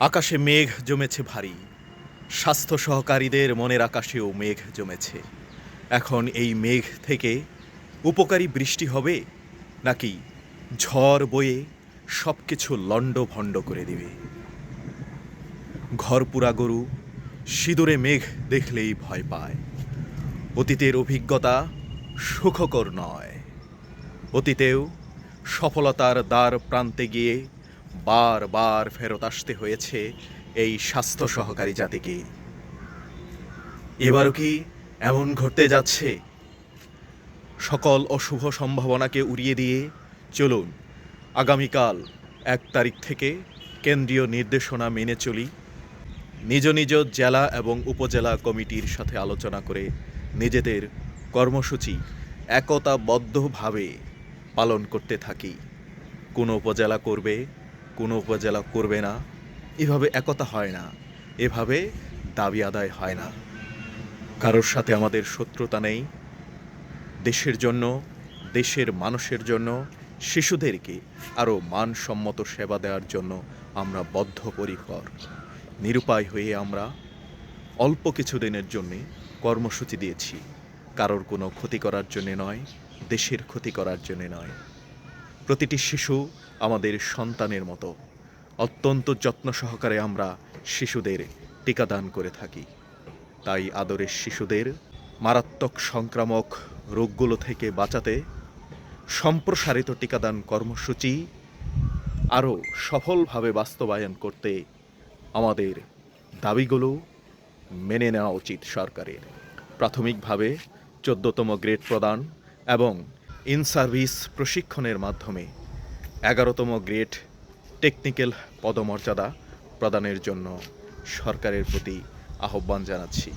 আকাশে মেঘ জমেছে ভারী। স্বাস্থ্য সহকারীদের মনের আকাশেও মেঘ জমেছে। এখন এই মেঘ থেকে উপকারী বৃষ্টি হবে নাকি ঝড় বয়ে সব কিছু লণ্ডভণ্ড করে দেবে? ঘরপুরা গরু সিঁদুরে মেঘ দেখলেই ভয় পায়। অতীতের অভিজ্ঞতা সুখকর নয়। অতীতেও সফলতার দ্বার প্রান্তে গিয়ে বারবার ফেরত আসতে হয়েছে এই স্বাস্থ্য সহকারী জাতিকে। এবারও কি এমন ঘটতে যাচ্ছে? সকল অশুভ সম্ভাবনাকে উড়িয়ে দিয়ে চলুন, আগামীকাল এক তারিখ থেকে কেন্দ্রীয় নির্দেশনা মেনে চলি। নিজ নিজ জেলা এবং উপজেলা কমিটির সাথে আলোচনা করে নিজেদের কর্মসূচি একতাবদ্ধভাবে পালন করতে থাকি। কোনো উপজেলা করবে কোনো উপজেলা করবে না। এভাবে একতা হয় না। এভাবে দাবি আদায় হয় না। কারোর সাথে আমাদের শত্রুতা নেই। দেশের জন্য, দেশের মানুষের জন্য, শিশুদেরকে আরও মানসম্মত সেবা দেওয়ার জন্য আমরা বদ্ধপরিকর। নিরুপায় হয়ে আমরা অল্প কিছু দিনের জন্যে কর্মসূচি দিয়েছি। কারোর কোনো ক্ষতি করার জন্যে নয়, দেশের ক্ষতি করার জন্যে নয়। প্রতিটি শিশু আমাদের সন্তানের মতো। অত্যন্ত যত্ন সহকারে আমরা শিশুদের টিকাদান করে থাকি। তাই আদরের শিশুদের মারাত্মক সংক্রামক রোগগুলো থেকে বাঁচাতে সম্প্রসারিত টিকাদান কর্মসূচি আরও সফলভাবে বাস্তবায়ন করতে আমাদের দাবিগুলো মেনে নেওয়া উচিত সরকারের। প্রাথমিকভাবে চোদ্দতম গ্রেড প্রদান এবং ইন সার্ভিস প্রশিক্ষণের মাধ্যমে এগারোতম গ্রেড টেকনিক্যাল পদমর্যাদা প্রদানের জন্য সরকারের প্রতি আহ্বান জানাচ্ছি।